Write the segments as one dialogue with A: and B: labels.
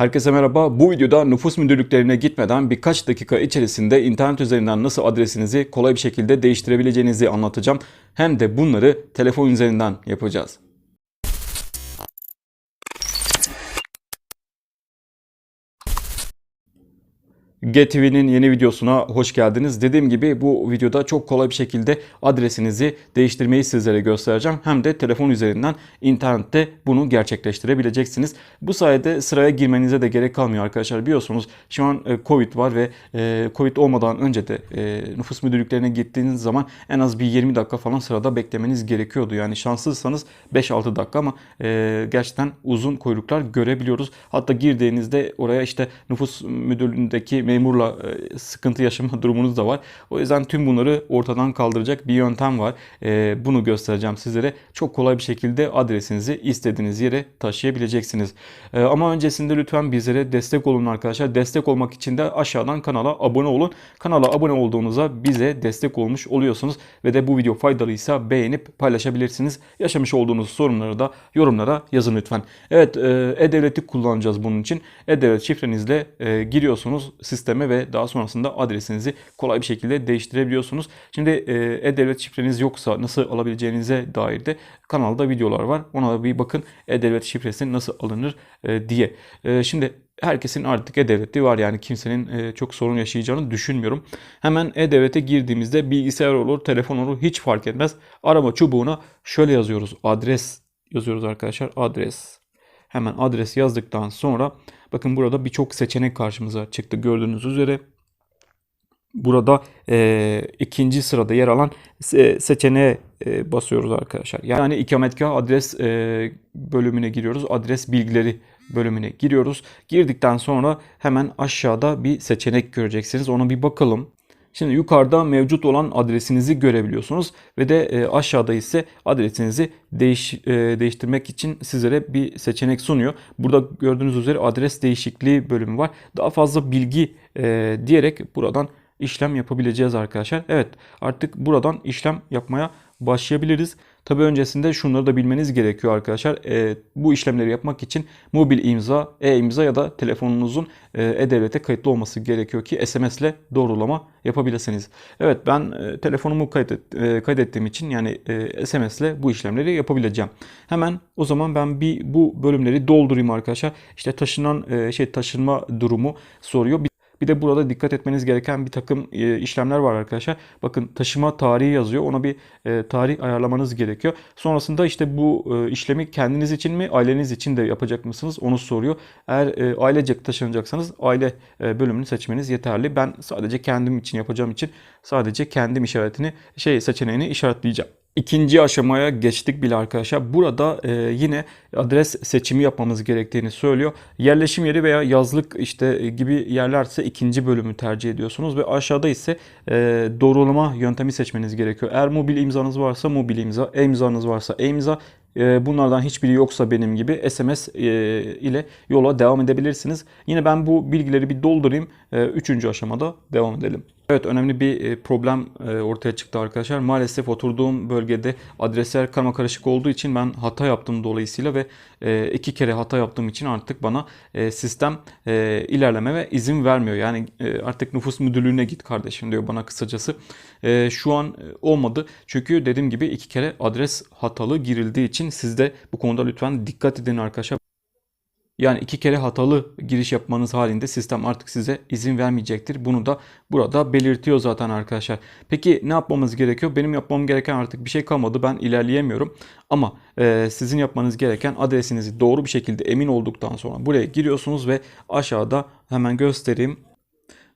A: Herkese merhaba. Bu videoda nüfus müdürlüklerine gitmeden birkaç dakika içerisinde internet üzerinden nasıl adresinizi kolay bir şekilde değiştirebileceğinizi anlatacağım. Hem de bunları telefon üzerinden yapacağız. GTV'nin yeni videosuna hoş geldiniz. Dediğim gibi bu videoda çok kolay bir şekilde adresinizi değiştirmeyi sizlere göstereceğim. Hem de telefon üzerinden internette bunu gerçekleştirebileceksiniz. Bu sayede sıraya girmenize de gerek kalmıyor arkadaşlar. Biliyorsunuz şu an e, Covid var ve e, Covid olmadan önce de e, nüfus müdürlüklerine gittiğiniz zaman en az bir 20 dakika falan sırada beklemeniz gerekiyordu. Yani şanssızsanız 5-6 dakika ama gerçekten uzun kuyruklar görebiliyoruz. Hatta girdiğinizde oraya işte nüfus müdürlüğündeki memurla e, sıkıntı yaşama durumunuz da var. O yüzden tüm bunları ortadan kaldıracak bir yöntem var. E, bunu göstereceğim sizlere. Çok kolay bir şekilde adresinizi istediğiniz yere taşıyabileceksiniz. E, ama öncesinde lütfen bizlere destek olun arkadaşlar. Destek olmak için de aşağıdan kanala abone olun. Kanala abone olduğunuzda bize destek olmuş oluyorsunuz ve de bu video faydalıysa beğenip paylaşabilirsiniz. Yaşamış olduğunuz sorunları da yorumlara yazın lütfen. Evet, e-devleti kullanacağız bunun için. E-devlet şifrenizle giriyorsunuz sisteme ve daha sonrasında adresinizi kolay bir şekilde değiştirebiliyorsunuz. Şimdi e, e-devlet şifreniz yoksa nasıl alabileceğinize dair de kanalda videolar var. Ona da bir bakın e-devlet şifresi nasıl alınır e, diye. E, şimdi herkesin artık e-devleti var yani kimsenin e, çok sorun yaşayacağını düşünmüyorum. Hemen e-devlete girdiğimizde bilgisayar olur, telefon olur hiç fark etmez. Arama çubuğuna şöyle yazıyoruz. Adres yazıyoruz arkadaşlar. Adres. Hemen adres yazdıktan sonra bakın burada birçok seçenek karşımıza çıktı gördüğünüz üzere. Burada e, ikinci sırada yer alan se- seçeneğe e, basıyoruz arkadaşlar. Yani ikametgah adres e, bölümüne giriyoruz. Adres bilgileri bölümüne giriyoruz. Girdikten sonra hemen aşağıda bir seçenek göreceksiniz. Ona bir bakalım. Şimdi yukarıda mevcut olan adresinizi görebiliyorsunuz ve de e, aşağıda ise adresinizi değiş, e, değiştirmek için sizlere bir seçenek sunuyor. Burada gördüğünüz üzere adres değişikliği bölümü var. Daha fazla bilgi e, diyerek buradan işlem yapabileceğiz arkadaşlar. Evet artık buradan işlem yapmaya başlayabiliriz. Tabi öncesinde şunları da bilmeniz gerekiyor arkadaşlar. E, bu işlemleri yapmak için mobil imza, e-imza ya da telefonunuzun e, e-devlete kayıtlı olması gerekiyor ki SMS ile doğrulama yapabilirsiniz. Evet ben e, telefonumu kaydet, e, kaydettiğim için yani e, SMS ile bu işlemleri yapabileceğim. Hemen o zaman ben bir bu bölümleri doldurayım arkadaşlar. İşte taşınan e, şey taşınma durumu soruyor. Bir de burada dikkat etmeniz gereken bir takım e, işlemler var arkadaşlar. Bakın taşıma tarihi yazıyor. Ona bir e, tarih ayarlamanız gerekiyor. Sonrasında işte bu e, işlemi kendiniz için mi aileniz için de yapacak mısınız onu soruyor. Eğer ailecek taşınacaksanız aile bölümünü seçmeniz yeterli. Ben sadece kendim için yapacağım için sadece kendim işaretini şey seçeneğini işaretleyeceğim. İkinci aşamaya geçtik bile arkadaşlar. Burada e, yine adres seçimi yapmamız gerektiğini söylüyor. Yerleşim yeri veya yazlık işte gibi yerlerse ikinci bölümü tercih ediyorsunuz ve aşağıda ise e, doğrulama yöntemi seçmeniz gerekiyor. Eğer mobil imzanız varsa mobil imza, e-imzanız varsa e-imza, e, bunlardan hiçbiri yoksa benim gibi SMS e, ile yola devam edebilirsiniz. Yine ben bu bilgileri bir doldurayım. E, üçüncü aşamada devam edelim. Evet önemli bir e, problem e, ortaya çıktı arkadaşlar. Maalesef oturduğum bölgede adresler karma karışık olduğu için ben hata yaptım dolayısıyla ve e, iki kere hata yaptığım için artık bana sistem ilerleme ve izin vermiyor. Yani artık nüfus müdürlüğüne git kardeşim diyor bana kısacası. Şu an olmadı. Çünkü dediğim gibi iki kere adres hatalı girildiği için siz de bu konuda lütfen dikkat edin arkadaşlar. Yani iki kere hatalı giriş yapmanız halinde sistem artık size izin vermeyecektir. Bunu da burada belirtiyor zaten arkadaşlar. Peki ne yapmamız gerekiyor? Benim yapmam gereken artık bir şey kalmadı. Ben ilerleyemiyorum. Ama e, sizin yapmanız gereken adresinizi doğru bir şekilde emin olduktan sonra buraya giriyorsunuz ve aşağıda hemen göstereyim.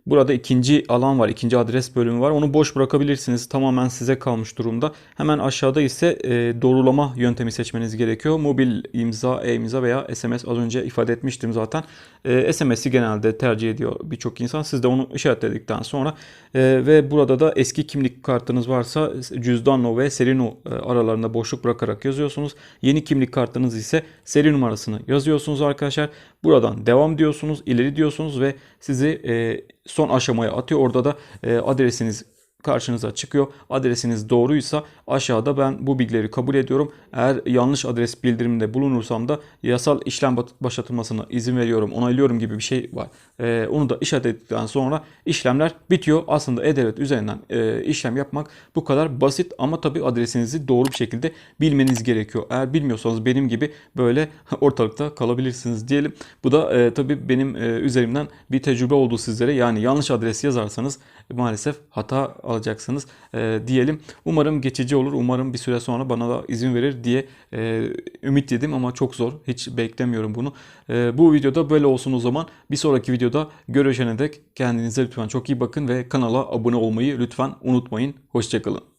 A: Burada ikinci alan var, ikinci adres bölümü var. Onu boş bırakabilirsiniz. Tamamen size kalmış durumda. Hemen aşağıda ise e, doğrulama yöntemi seçmeniz gerekiyor. Mobil imza, e-imza veya SMS az önce ifade etmiştim zaten. E, SMS'i genelde tercih ediyor birçok insan. Siz de onu işaretledikten sonra e, ve burada da eski kimlik kartınız varsa cüzdanlo ve seri e, aralarında boşluk bırakarak yazıyorsunuz. Yeni kimlik kartınız ise seri numarasını yazıyorsunuz arkadaşlar. Buradan devam diyorsunuz, ileri diyorsunuz ve sizi e, son aşamaya atıyor. Orada da e, adresiniz karşınıza çıkıyor. Adresiniz doğruysa aşağıda ben bu bilgileri kabul ediyorum. Eğer yanlış adres bildiriminde bulunursam da yasal işlem başlatılmasına izin veriyorum, onaylıyorum gibi bir şey var. Ee, onu da işaret ettikten sonra işlemler bitiyor. Aslında e-devlet üzerinden e, işlem yapmak bu kadar basit ama tabii adresinizi doğru bir şekilde bilmeniz gerekiyor. Eğer bilmiyorsanız benim gibi böyle ortalıkta kalabilirsiniz diyelim. Bu da e, tabii benim e, üzerimden bir tecrübe oldu sizlere. Yani yanlış adres yazarsanız maalesef hata alacaksınız e, diyelim. Umarım geçici olur. Umarım bir süre sonra bana da izin verir diye e, ümit dedim ama çok zor. Hiç beklemiyorum bunu. E, bu videoda böyle olsun o zaman. Bir sonraki videoda görüşene dek kendinize lütfen çok iyi bakın ve kanala abone olmayı lütfen unutmayın. Hoşçakalın.